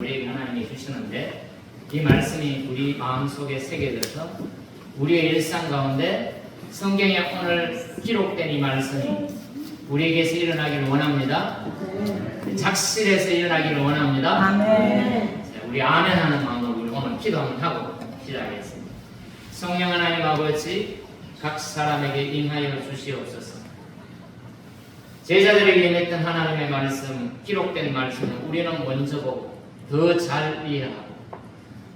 우리에게 하나님이 주시는데 이 말씀이 우리 마음속에 새겨져서 우리의 일상 가운데 성경에 오늘 기록된 이 말씀이 우리에게서 일어나기를 원합니다. 작실해서 일어나기를 원합니다. 아멘. 자, 우리 아멘 하는 마음으로 우리 오늘 기도 한번 하고 시작하겠습니다. 성령 하나님 아버지 각 사람에게 임하여 주시옵소서. 제자들에게 임했던 하나님의 말씀, 기록된 말씀을 우리는 먼저 보고 더 잘 이해하고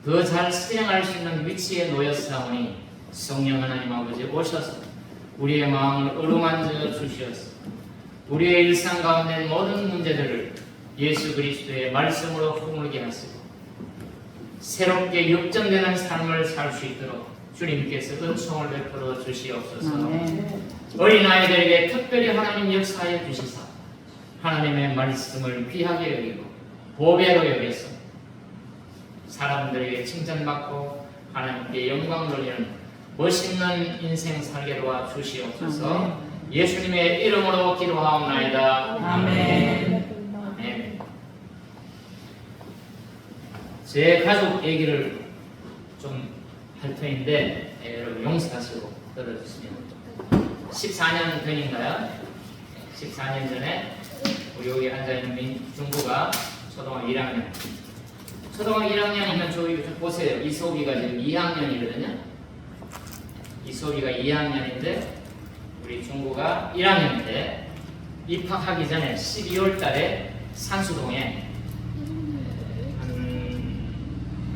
더 잘 수행할 수 있는 위치에 놓였사오니 성령 하나님 아버지 오셔서 우리의 마음을 어루만져 주시옵소서. 우리의 일상 가운데 모든 문제들을 예수 그리스도의 말씀으로 허물게 하시고 새롭게 역전되는 삶을 살 수 있도록 주님께서 은총을 베풀어 주시옵소서. 어린아이들에게 특별히 하나님 역사해 주시사 하나님의 말씀을 귀하게 여기고 보배로 여겨서 사람들에게 칭찬받고 하나님께 영광 돌리는 멋있는 인생 살게 도와 주시옵소서 예수님의 이름으로 기도하옵나이다 아멘. 아멘. 제 가족 얘기를 좀 할 터인데 예, 여러분 용서하시고 들어주시면 14년 전인가요? 14년 전에 우리 여기 앉아있는 민- 중구가 초등학교 1학년. 초등학교 1학년이면 저기 좀 보세요. 이소비가 지금 2학년이거든요. 이소비가 2학년인데 우리 중구가 1학년인데 입학하기 전에 12월 달에 산수동에 한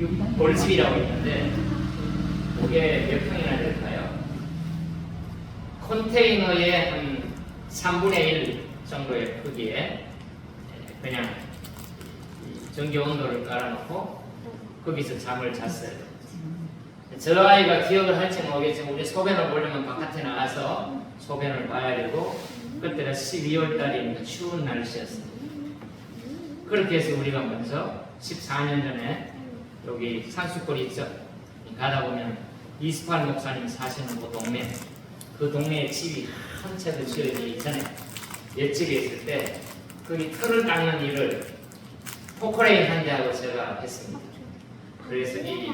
6, 돌집이라고 있는데 그게 몇 평이나 될까요? 컨테이너의 한 3분의 1 정도의 크기에 그냥 이 전기 온도를 깔아놓고 거기서 잠을 잤어요. 저 아이가 기억을 할지 모르겠지만 우리 소변을 보려면 바깥에 나가서 소변을 봐야 되고 그때는 12월 달이니까 추운 날씨였어요. 그렇게 해서 우리가 먼저 14년 전에 여기 산수골 있죠? 가다 보면 이스팔 목사님 사시는 그 동네 그 동네에 집이 한 채도 지어지기 전에 옛집에 있을 때 거기 털을 닦는 일을 포크레인 한 대하고 제가 했습니다. 그래서 이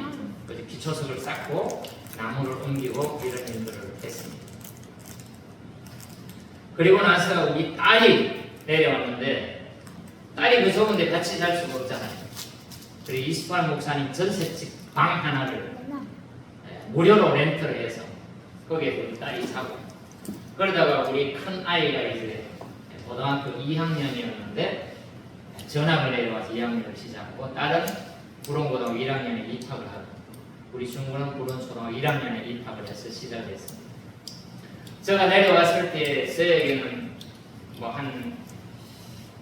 기초석을 쌓고 나무를 옮기고 이런 일들을 했습니다. 그리고 나서 우리 딸이 내려왔는데 딸이 무서운데 같이 잘 수가 없잖아요. 그리고 이스팔 목사님 전셋집 방 하나를 예, 무료로 렌트를 해서 거기에 우리 딸이 자고 그러다가 우리 큰 아이가 이제 고등학교 2학년이었는데 전학을 내려와서 2학년을 시작하고 딸은 부릉고등학교 1학년에 입학을 하고 우리 중고는 부릉초등학교 1학년에 입학을 해서 시작했습니다. 제가 내려왔을 때 저에게는 뭐 한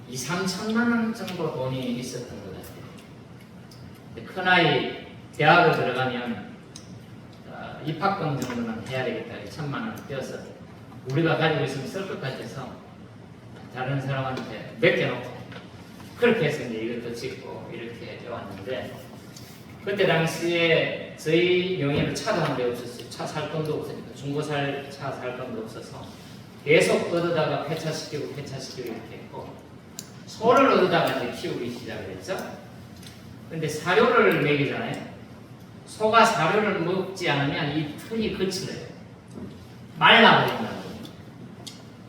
2, 3천만 원 정도 돈이 있었던 것 같아요. 큰아이 대학을 들어가면 어, 입학금 정도는 해야 되겠다. 이 천만 원을 떼어서 우리가 가지고 있으면 쓸 것 같아서 다른 사람한테 맡겨놓고 그렇게 해서 이제 이것도 짓고 이렇게 해왔는데 그때 당시에 저희 명의로 차도 한 대 없었어요. 차 살 돈도 없으니까 중고 살 차 살 돈도 없어서 계속 얻어다가 폐차시키고 폐차시키고 이렇게 했고 소를 얻어다가 이제 키우기 시작을 했죠. 근데 사료를 먹이잖아요. 소가 사료를 먹지 않으면 이 털이 거칠어요. 말라버린다고.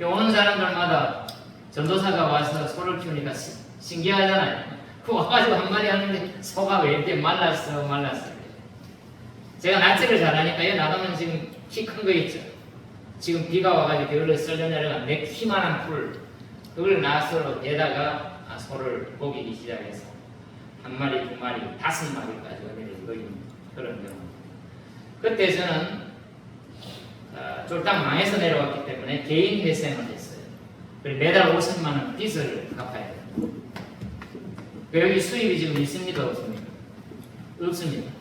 오는 사람들마다 전도사가 와서 소를 키우니까 시- 신기하잖아요. 그 와가지고 한마디 하는데 소가 왜 이렇게 말랐어 말랐어. 제가 낯질을 잘하니까 얘 나가면 지금 키 큰 거 있죠. 지금 비가 와가지고 겨울에 썰려 내려간 내 키만한 풀 그걸 나서로 대다가 아, 소를 먹이기 시작해서 한 마리, 두 마리, 다섯 마리까지 어디를 먹이는 그런 경우. 그때 저는 어, 쫄딱 망해서 내려왔기 때문에 개인 회생을 했어요. 그리고 매달 50만 원 빚을 갚아야 돼요. 그 여기 수입이 지금 있습니까 없습니까? 없습니다.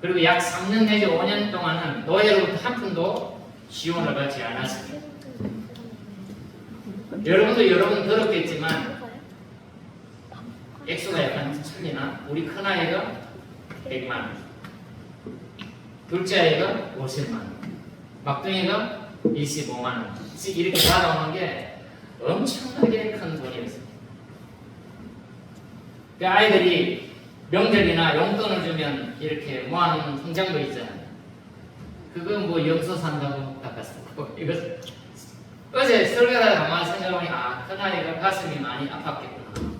그리고 약 3년 내지 5년 동안은 노예로부터 한 푼도 지원을 받지 않았습니다. 여러분도 여러분 들었겠지만 액수가 약간 틀리나 우리 큰 아이가 100만 원, 둘째 아이가 50만 원, 막둥이가 25만 원, 이렇게 받아오는 게 엄청나게 큰 돈이었습니다. 그 아이들이 명절이나 용돈을 주면 이렇게 모아놓은 통장도 있잖아요. 그거 뭐 염소 산다고 닦았었고 이거 어제 설교하다 가만 생각해보니 아 큰아이가 가슴이 많이 아팠겠구나.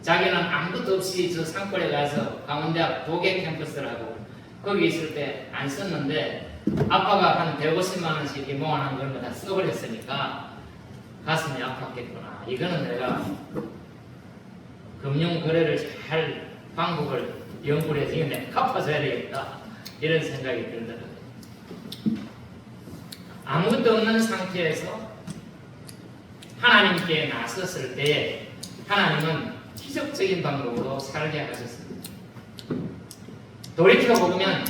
자기는 아무것도 없이 저 산골에 가서 강원대학 도계 캠퍼스라고 거기 있을 때 안 썼는데 아빠가 한 150만 원씩 모아놓은 걸다 써버렸으니까 가슴이 아팠겠구나. 이거는 내가 금융 거래를 잘 방법을 연구를 해서 이거 내가 갚아줘야 되겠다. 이런 생각이 들더라고요. 아무것도 없는 상태에서 하나님께 나섰을 때 하나님은 기적적인 방법으로 살게 하셨습니다. 돌이켜 보면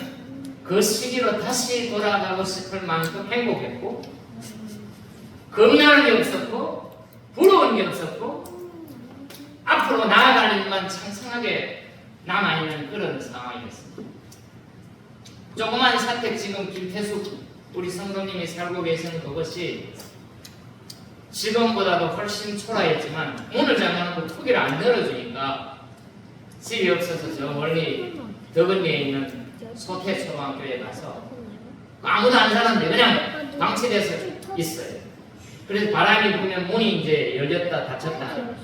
그 시기로 다시 돌아가고 싶을 만큼 행복했고 겁나는 게 없었고 부러운 게 없었고 앞으로 나아가는 일만 창창하게 남아있는 그런 상황이었습니다. 조그만 사택 지금 김태숙 우리 성도님이 살고 계시는 그것이 지금보다도 훨씬 초라했지만 오늘 그 크기를 안 열어주니까 집이 없어서 저 멀리 덕은리에 있는 소태 초등학교에 가서 아무도 안 사는데 그냥 방치돼서 있어요. 그래서 바람이 불면 문이 이제 열렸다 닫혔다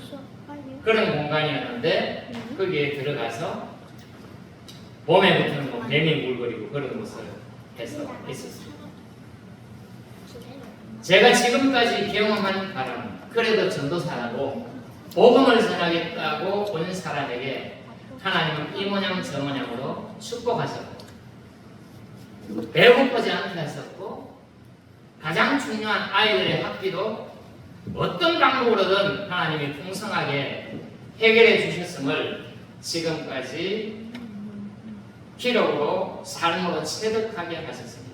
그런 공간이었는데 거기에 들어가서 봄에부터는 뭐 뱀이 물거리고 그런 것을 해서 있었습니다. 제가 지금까지 경험한 바람은 그래도 전도사라고 복음을 전하겠다고 온 사람에게 하나님은 이 모양 저 모양으로 축복하셨고 배고프지 않게 하셨고 가장 중요한 아이들의 학비도 어떤 방법으로든 하나님이 풍성하게 해결해 주셨음을 지금까지 기록으로 삶으로 체득하게 하셨습니다.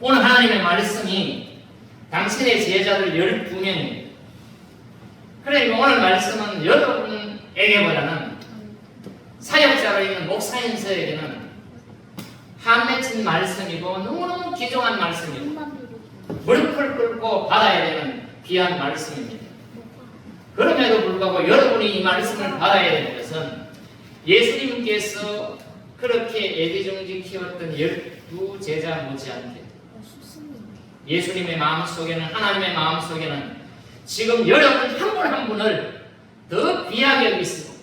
오늘 하나님의 말씀이 당신의 제자들 12명입니다. 그러니까 오늘 말씀은 여러분에게보다는 사역자로 있는 목사님서에게는 한 맺힌 말씀이고 너무너무 귀중한 말씀이고 무릎을 꿇고 받아야 되는 귀한 말씀입니다. 그럼에도 불구하고 여러분이 이 말씀을 받아야 되는 것은 예수님께서 그렇게 애지중지 키웠던 열두 제자 못지않게 예수님의 마음 속에는 하나님의 마음 속에는 지금 여러분 한 분한 분을 더 귀하게 여기시고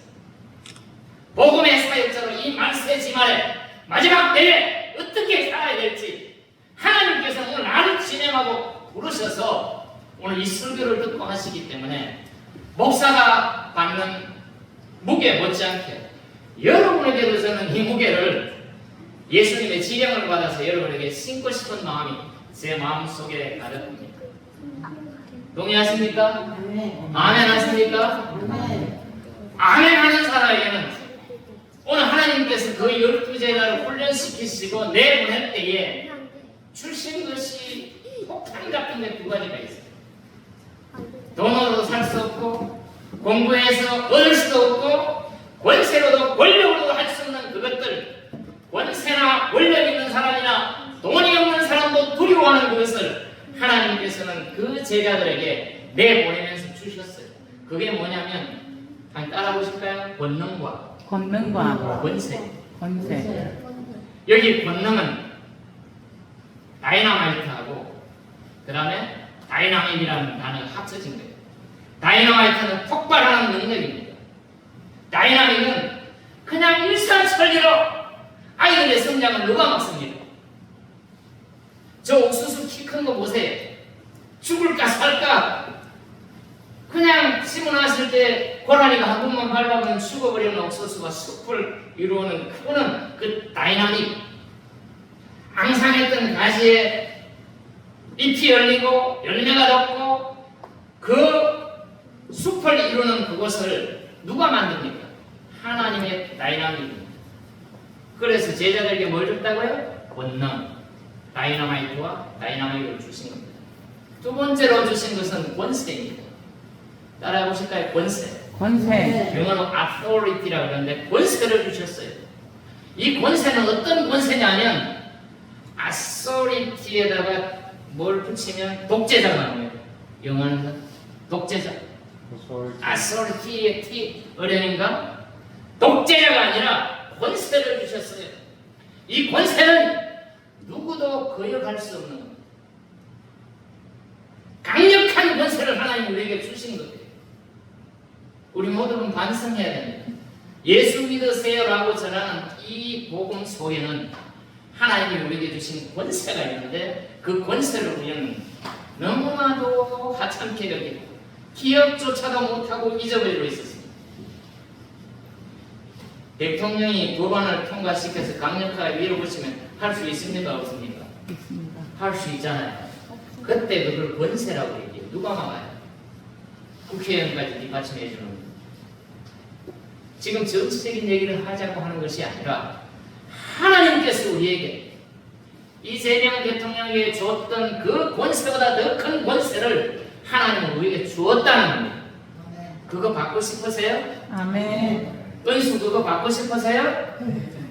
복음의 사역자로 이 말씀의 지말에 마지막 때에 어떻게 살아야 될지 하나님께서 오늘 나를 진행하고 부르셔서 오늘 이 설교를 듣고 하시기 때문에 목사가 받는 무게 못지않게 여러분에게도 저는 이 무게를 예수님의 지령을 받아서 여러분에게 심고 싶은 마음이 제 마음 속에 가득합니다. 동의하십니까? 아멘 하십니까? 아멘 하는 사람에게는 오늘 하나님께서 그 열두 제자를 훈련시키시고 내보낼 때에 출신 것이 폭탄 같은 데두 가지가 있어요. 돈으로 살수 없고 공부해서 얻을 수도 없고 권세로도 권력으로도 할 수 없는 그것들 권세나 권력 있는 사람이나 돈이 없는 사람도 두려워하는 그것을 하나님께서는 그 제자들에게 내보내면서 주셨어요. 그게 뭐냐면 한번 따라보실까요? 권능과 권능과 권세. 권세. 여기 권능은 다이나마이트하고 그 다음에 다이나믹이라는 단어가 합쳐진 거예요. 다이나마이트는 폭발하는 능력입니다. 다이나믹은 그냥 일상천리로 아이들의 성장을 누가 막습니까? 저 옥수수 키 큰 거 보세요. 죽을까 살까? 그냥 심어놨을 때 고라니가 한 번만 밟아보면 죽어버리는 옥수수가 숲을 이루는 그거는 그 다이나믹 앙상했던 가지에 잎이 열리고 열매가 돋고 그 숲을 이루는 그것을 누가 만듭니까? 하나님의 다이나믹입니다. 그래서 제자들에게 뭘 줬다고요? 권능, 다이나마이트와 다이나믹을 주신 겁니다. 두 번째로 주신 것은 권세입니다. 따라해 보실까요? 권세. 권세. 영어로 authority라고 그러는데 권세를 주셨어요. 이 권세는 어떤 권세냐면 authority에다가 뭘 붙이면 독재자가 나와요. 영어는 독재자. authority의 T 어련인가? 독재자가 아니라 권세를 주셨어요. 이 권세는 누구도 거역할 수 없는 겁니다. 강력한 권세를 하나님 우리에게 주신 거예요. 우리 모두는 반성해야 됩니다. 예수 믿으세요라고 전하는 이 복음 속에는 하나님이 우리에게 주신 권세가 있는데 그 권세를 우리는 너무나도 하찮게 여기고 기억조차도 못하고 잊어버리고 있었습니다. 대통령이 법안을 통과시켜서 강력하게 밀어붙이면 할 수 있습니까? 없습니까? 있습니다. 할 수 있잖아요. 그때 그걸 권세라고 얘기해요. 누가 막아요? 국회의원까지 뒷받침해 주는 거예요. 지금 정치적인 얘기를 하자고 하는 것이 아니라 하나님께서 우리에게 이재명 대통령에게 줬던 그 권세보다 더 큰 권세를 하나님은 우리에게 주었다는 겁니다. 그거 받고 싶으세요? 아멘. 은수 그거 받고 싶으세요?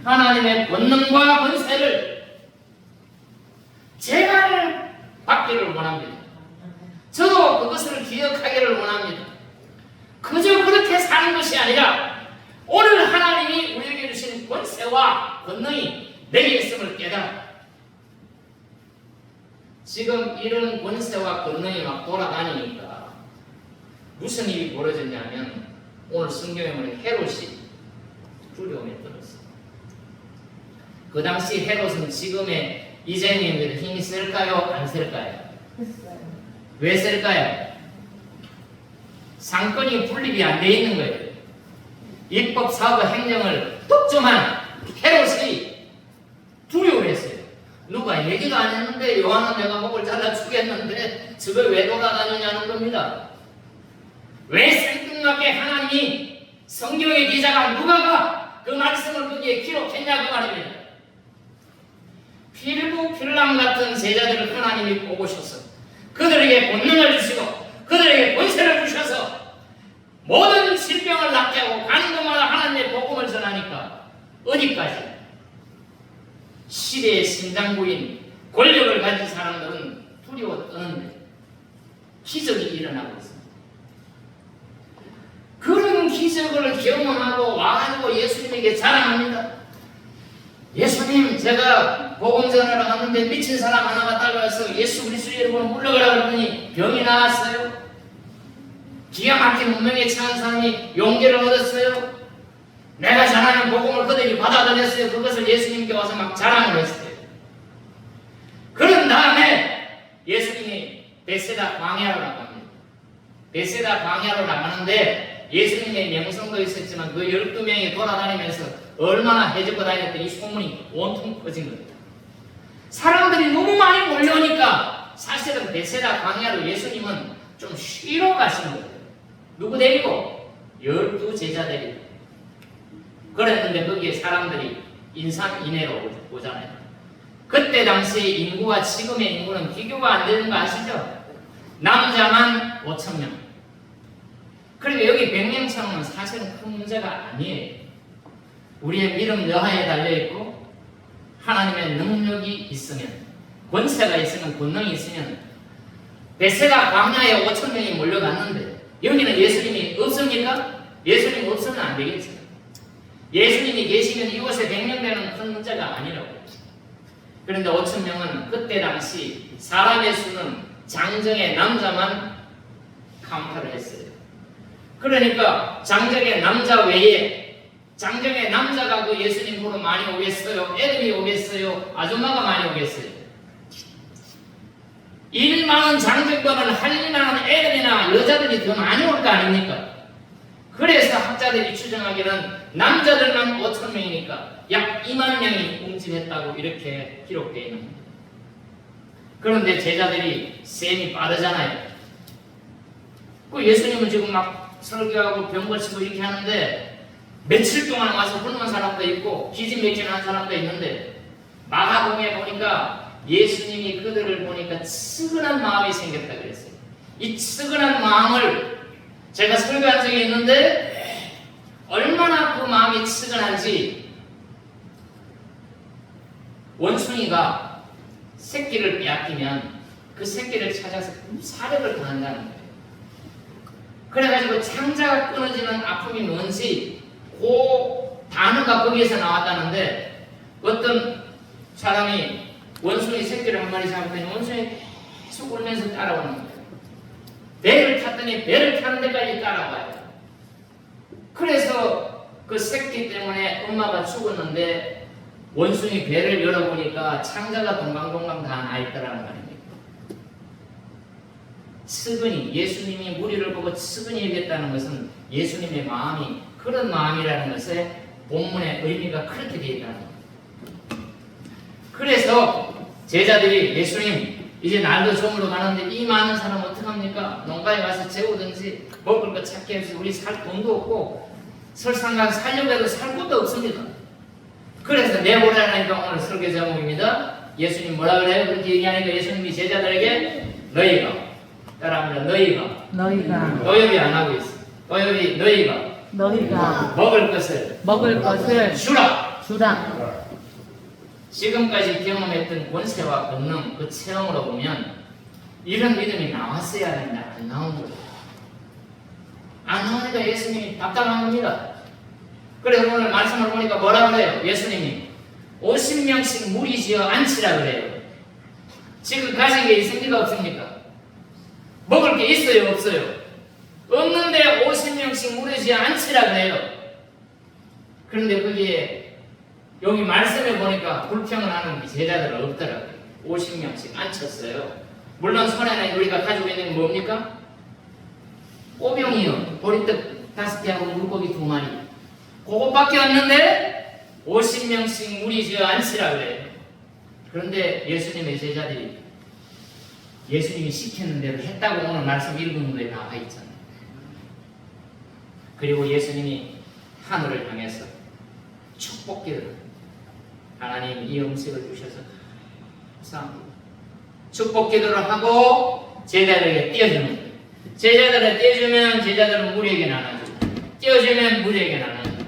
하나님의 권능과 권세를 제발 받기를 원합니다. 저도 그것을 기억하기를 원합니다. 그저 그렇게 사는 것이 아니라 오늘 하나님이 우리에게 주신 권세와 권능이 내게 있음을 깨달아. 지금 이런 권세와 권능이 막 돌아다니니까 무슨 일이 벌어졌냐면 오늘 성경에 보면 헤롯이 두려움에 떨었어요. 그 당시 헤롯은 지금의 이재명에 힘이 셀까요? 안 셀까요? 왜 셀까요? 상권이 분립이 안 돼 있는 거예요. 입법, 사법, 행정을 독점한 헤롯이 두려워했어요. 누가 얘기도 안 했는데 요한은 내가 목을 잘라 죽였는데 저걸 왜 돌아다니냐는 겁니다. 왜 생뚱맞게 하나님이 성경의 기자가 누가가 그 말씀을 거기에 기록했냐 그 말입니다. 필부 필랑 같은 제자들을 하나님이 뽑으셔서 그들에게 본능을 주시고 그들에게 권세를 주셔서 모든 질병을 낫게 하고 가는 곳마다 하나님의 복음을 전하니까 어디까지 시대의 심장부인 권력을 가진 사람들은 두려워 떠는데 기적이 일어나고 있습니다. 그런 기적을 경험하고 와가지고 예수님에게 자랑합니다. 예수님, 제가 복음 전하러 갔는데 미친 사람 하나가 따라와서 예수 그리스도 이름으로 물러가라 그러더니 병이 나았어요. 기가 막힌 운명에 처한 사람이 용기를 얻었어요. 내가 전하는 복음을 그들이 받아들였어요. 그것을 예수님께 와서 막 자랑을 했어요. 그런 다음에 예수님이 베세다 광야로 나갑니다. 베세다 광야로 나가는데 예수님의 명성도 있었지만 그 12명이 돌아다니면서 얼마나 해적고 다녔더니 이 소문이 온통 퍼진 겁니다. 사람들이 너무 많이 몰려오니까 사실은 베세다 광야로 예수님은 좀 쉬러 가시는 거예요. 누구 데리고? 열두 제자 데리고. 그랬는데 거기에 사람들이 인산인해로 오잖아요. 그때 당시 인구와 지금의 인구는 비교가 안 되는 거 아시죠? 남자만 5천 명. 그리고 여기 100명처럼은 사실은 큰 문제가 아니에요. 우리의 믿음 여하에 달려있고 하나님의 능력이 있으면 권세가 있으면 권능이 있으면 베세다 광야에 5천 명이 몰려갔는데 여기는 예수님이 없습니까? 예수님 없으면 안 되겠죠. 예수님이 계시면 이곳에 100명 되는 큰 문제가 아니라고. 그런데 5천 명은 그때 당시 사람의 수는 장정의 남자만 카운터를 했어요. 그러니까 장정의 남자 외에 장정의 남자가 그 예수님 보러 많이 오겠어요. 애들이 오겠어요. 아줌마가 많이 오겠어요. 일 많은 장정보다는 할일 많은 애들이나 여자들이 더 많이 올 거 아닙니까? 그래서 학자들이 추정하기는 남자들만 5천 명이니까 약 2만 명이 움직였다고 이렇게 기록되어 있는 겁니다. 그런데 제자들이 셈이 빠르잖아요. 그 예수님은 지금 막 설교하고 병 고치고 이렇게 하는데 며칠 동안 와서 굶은 사람도 있고 기진맥진한 사람도 있는데 마가복음에 보니까 예수님이 그들을 보니까 측은한 마음이 생겼다 그랬어요. 이 측은한 마음을 제가 설교한 적이 있는데 얼마나 그 마음이 측은한지 원숭이가 새끼를 빼앗기면 그 새끼를 찾아서 사력을 당한다는 거예요. 그래가지고 창자가 끊어지는 아픔이 뭔지 그 단어가 거기에서 나왔다는데 어떤 사람이 원숭이 새끼를 한 마리 잡았더니 원숭이 계속 울면서 따라오는 거예요. 배를 탔더니 배를 타는 데까지 따라와요. 그래서 그 새끼 때문에 엄마가 죽었는데 원숭이 배를 열어보니까 창자가 동강동강 다 나있더라는 말입니다. 스근이 예수님이 무리를 보고 스근이 얘기했다는 것은 예수님의 마음이 그런 마음이라는 것에 본문의 의미가 그렇게 되어 있다는 겁니다. 그래서 제자들이 예수님 이제 날도 저물어 가는데 이 많은 사람 어떡합니까? 농가에 가서 재우든지 먹을 거 찾게 해주세요. 우리 살 돈도 없고 설상강 살려고 해도 살 곳도 없습니다. 그래서 내보라니까 오늘 설교 제목입니다. 예수님 뭐라 그래요? 그렇게 얘기하니까 예수님이 제자들에게 너희가 따라합니다. 너희가 너희가 노엽이 안 하고 있어. 노엽이 너희가 너희가 먹을 것을 먹을 것을 주라. 주라. 지금까지 경험했던 권세와 권능 그 체험으로 보면 이런 믿음이 나왔어야 된다. 안 나온 거예요. 안 나오니까 예수님이 답답한 겁니다. 그래서 오늘 말씀을 보니까 뭐라 그래요? 예수님이 50명씩 무리 지어 앉히라 그래요. 지금 가진 게 있습니까? 없습니까? 먹을 게 있어요? 없어요? 없는데 50명씩 무리 지어 앉히라 그래요. 그런데 거기에 여기 말씀에 보니까 불평을 하는 제자들 없더라고요. 50명씩 앉혔어요. 물론 손에는 우리가 가지고 있는 게 뭡니까? 오병이요. 보리떡 다섯 개하고 물고기 두 마리. 그것밖에 없는데 50명씩 무리 지어 앉히라 그래요. 그런데 예수님의 제자들이 예수님이 시키는 대로 했다고 오늘 말씀 읽은 거에 나와 있잖아요. 그리고 예수님이 하늘을 향해서 축복기를 하나님 이 음식을 주셔서 감사합니다. 축복 기도를 하고 제자들에게 거예요. 제자들에 띄워주면 제자들은 우리에게 나눠주고 띄워주면 우리에게 나눠주고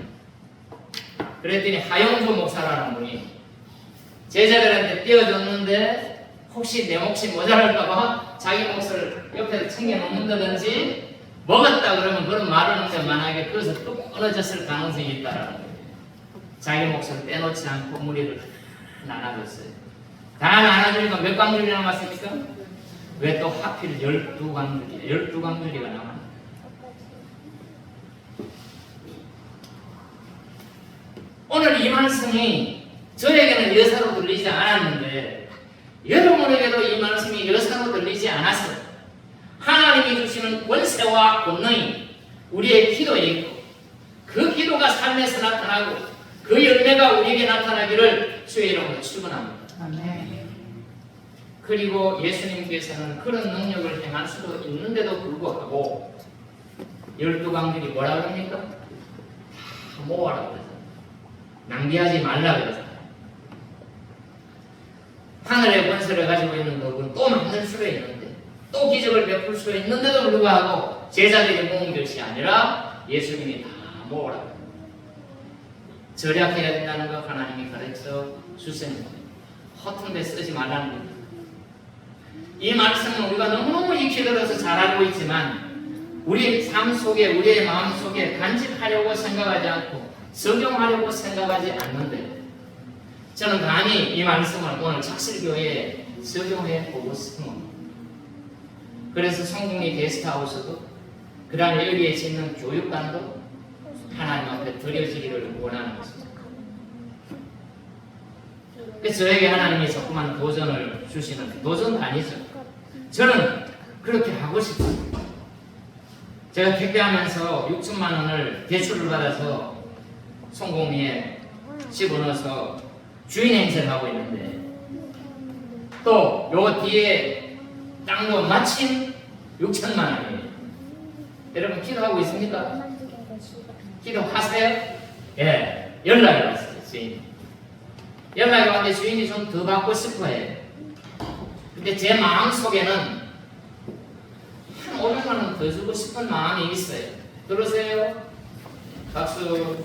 그랬더니 하영수 목사라는 분이 제자들한테 띄워줬는데 혹시 내 몫이 모자랄까봐 자기 몫을 옆에 챙겨놓는다든지 먹었다 그러면 그런 말을 하는데 만약에 그것을 또 끊어졌을 가능성이 있다라는 거예요. 자기 몫을 빼놓지 않고 무리를 나눠줬어요. 다 나눠주니까 몇 광줄이 남았습니까? 왜 또 하필 열두 광줄이, 열두 광줄이가 남았나? 오늘 이 말씀이 저에게는 여사로 들리지 않았는데 여러분에게도 이 말씀이 여사로 들리지 않아서 하나님이 주시는 권세와 권능이 우리의 기도에 있고 그 기도가 삶에서 나타나고 그 열매가 우리에게 나타나기를 주의 이름으로 축원합니다. 아멘. 그리고 예수님께서는 그런 능력을 행할 수도 있는데도 불구하고 열두 강들이 뭐라 그럽니까? 다 모아라 그러잖아요. 낭비하지 말라 그러잖아요. 하늘의 권세를 가지고 있는 그분 또 만들 수가 있는데 또 기적을 베풀 수가 있는데도 불구하고 제자들이 모은 것이 아니라 예수님이 다 모으라. 절약해야 된다는 거 하나님이 가르쳐 주셨는데 허튼 데 쓰지 말라는 겁니다. 이 말씀은 우리가 너무너무 익히 들어서 잘 알고 있지만 우리 삶 속에 우리의 마음 속에 간직하려고 생각하지 않고 적용하려고 생각하지 않는데 저는 감히 이 말씀을 오늘 착실교회에 적용해 보고 싶은 겁니다. 그래서 성공리 게스트하우스도 그 다음에 여기에 짓는 교육관도 하나님 앞에 드려지기를 원하는 것입니다. 그래서 저에게 하나님이 자꾸만 도전을 주시는 도전도 아니죠. 저는 그렇게 하고 싶어요. 제가 택배하면서 6천만 원을 대출을 받아서 성공리에 집어넣어서 주인 행세를 하고 있는데 또 요 뒤에 땅도 마침 6천만 원이에요. 여러분 기도하고 있습니까? 기도하세요? 예, 연락이 왔어요, 주인이. 연락이 왔는데 주인이 좀 더 받고 싶어 해. 근데 제 마음 속에는 한 500만 원 더 주고 싶은 마음이 있어요. 들으세요? 박수.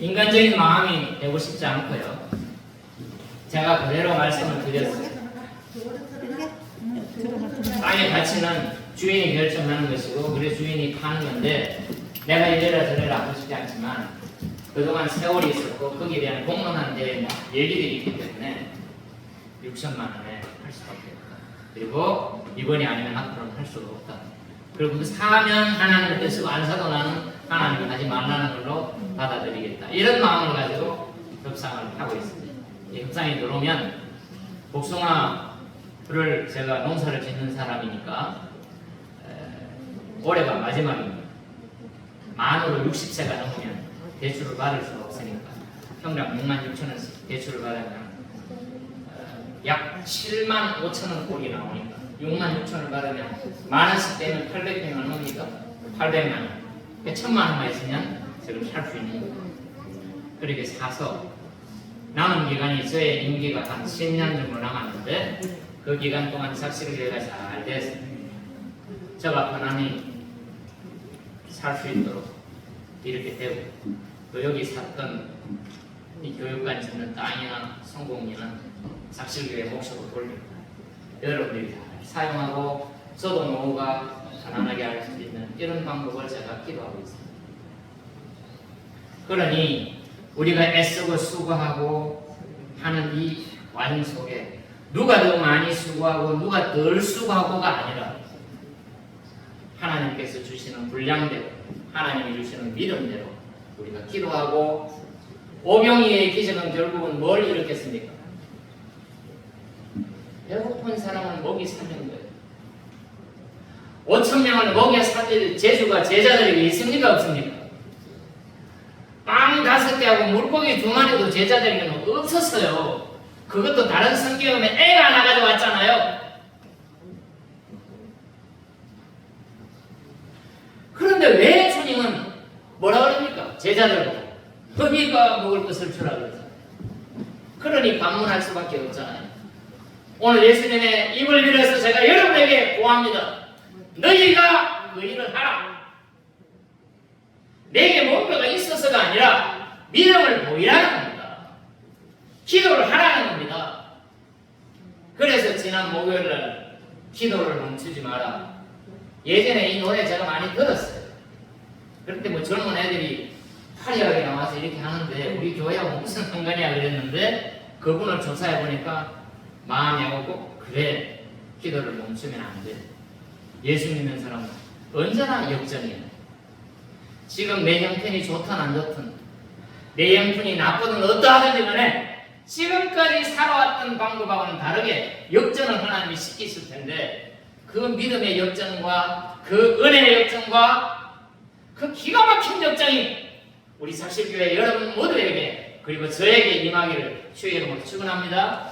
인간적인 마음이 되고 싶지 않고요. 제가 그대로 말씀을 드렸어요. 땅의 가치는 주인이 결정하는 것이고 그래 주인이 파는 건데 내가 이래라 저래라 하고 싶지 않지만 그동안 세월이 있었고 거기에 대한 공론한 데 얘기들이 있기 때문에 6천만 원에 할 수밖에 없다. 그리고 이번이 아니면 앞으로는 할 수가 없다. 그리고 그 사면 하나님을 뜻이고 안 사도 나는 하나님을 하지 말라는 걸로 받아들이겠다. 이런 마음을 가지고 협상을 하고 있습니다. 이 협상이 들어오면 복숭아를 제가 농사를 짓는 사람이니까 에, 올해가 마지막입니다. 만으로 60세가 넘으면 대출을 받을 수가 없으니까 평당 6만 6천 원씩 대출을 받으면 어, 약 7만 5천 원 꼴이 나오니까 6만 6천 원 받으면 만 원씩 되면 800명 얼마입니까? 800만 원. 1천만 원만 있으면 지금 살 수 있는 거예요. 그렇게 사서 남은 기간이 저의 임기가 한 10년 정도 남았는데 그 기간 동안 삭실교회가 잘 돼서 저가 편안히 살 수 있도록 이렇게 되고 또 여기 샀던 이 교육관 짓는 땅이나 성공리는 삭실교회 몫으로 돌립니다. 여러분들이 잘 사용하고 저도 노후가 편안하게 할 수 있는 이런 방법을 제가 기도하고 있습니다. 그러니 우리가 애쓰고 수고하고 하는 이 과정 속에 누가 더 많이 수고하고 누가 덜 수고하고가 아니라 하나님께서 주시는 분량대로 하나님이 주시는 믿음대로 우리가 기도하고 오병이의 기적은 결국은 뭘 일으켰습니까? 배고픈 사람은 먹이 살린 거예요. 5천 명을 먹여 살릴 재주가 제자들에게 있습니까 없습니까? 빵 다섯 개하고 물고기 두 마리도 제자들에게는 없었어요. 그것도 다른 성경에 애가 하나 가져 왔잖아요. 그런데 왜 주님은 뭐라 그럽니까? 제자들 너희가 먹을 것을 주라 그러죠. 그러니 반문할 수밖에 없잖아요. 오늘 예수님의 입을 빌어서 제가 여러분에게 고합니다. 너희가 그 일을 하라. 내게 뭔가가 있어서가 아니라 믿음을 보이라는 겁니다. 기도를 하라는 겁니다. 그래서 지난 목요일 날 기도를 멈추지 마라. 예전에 이 노래 제가 많이 들었어요. 그런데 뭐 젊은 애들이 화려하게 나와서 이렇게 하는데 우리 교회하고 무슨 상관이야 그랬는데 그분을 조사해 보니까 마음이 오고 그래 기도를 멈추면 안 돼. 예수 믿는 사람은 언제나 역전이에요. 지금 내 형편이 좋든 안 좋든 내 형편이 나쁘든 어떠하든지 간에 지금까지 살아왔던 방법하고는 다르게 역전을 하나님이 시키실 텐데 그 믿음의 역전과 그 은혜의 역전과 그 기가 막힌 역전이 우리 삭실교회 여러분 모두에게 그리고 저에게 임하기를 주의 이름으로 축원합니다.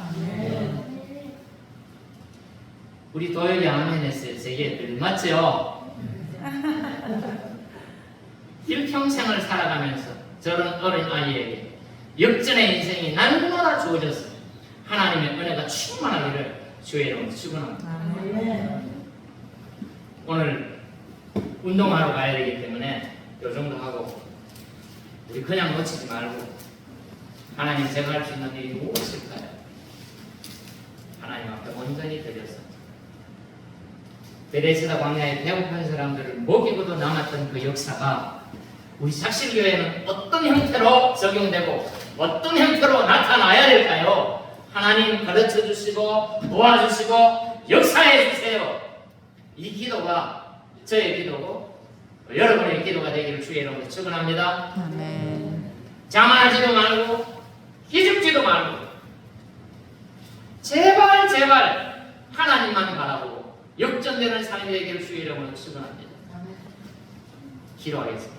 우리 도혁이 아멘 했어요. 세계들 맞죠? 일평생을 살아가면서 저런 어린 아이에게 역전의 인생이 날마다 주어졌어요. 하나님의 은혜가 충만하기를 주의 이름으로 축원합니다. 오늘 운동하러 가야 되기 때문에 요 정도 하고 우리 그냥 놓치지 말고 하나님 제가 할 수 있는 일이 무엇일까요? 하나님 앞에 온전히 드려서 베레스다 광야에 배고픈 사람들을 먹이고도 남았던 그 역사가 우리 삭실교회는 어떤 형태로 적용되고 어떤 형태로 나타나야 될까요? 하나님 가르쳐 주시고 도와주시고 역사해 주세요. 이 기도가 저의 기도고 여러분의 기도가 되기를 주의 이름으로 축원합니다. 아멘. 자만하지도 말고 기죽지도 말고 제발 제발 하나님만 바라보고 역전되는 삶이 되기를 주의 이름으로 축원합니다. 기도하겠습니다.